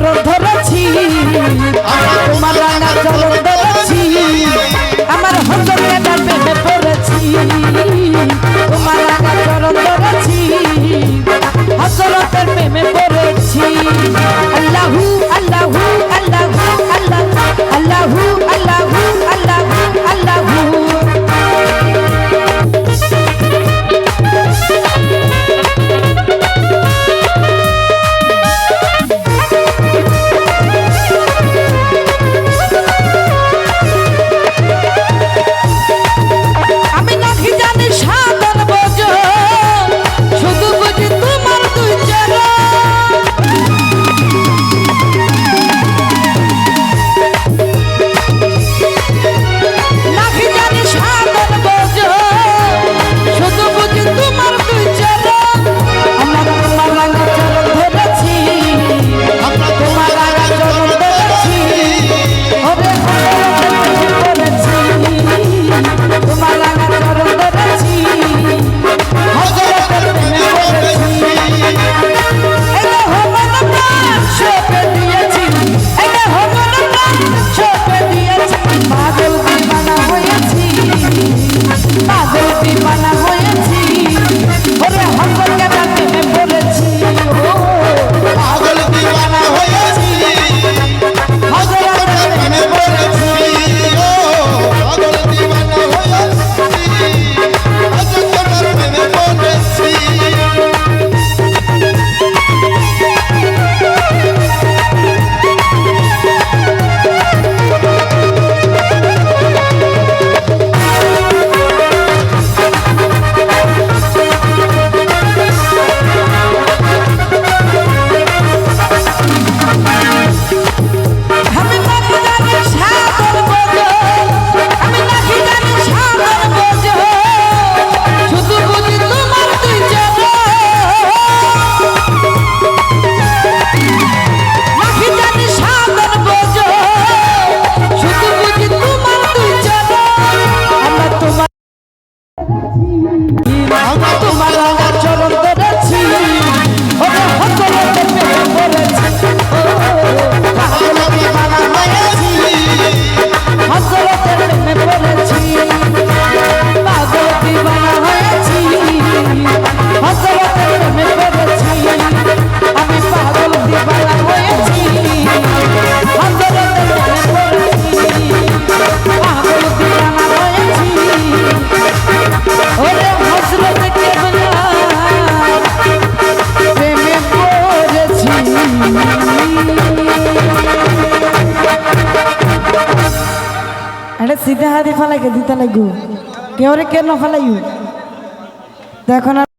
চরণ ধরেছি। দিয়ে ফালাইকে দিতে লাগু কেউ রে কেন ফালাইউ দেখো আর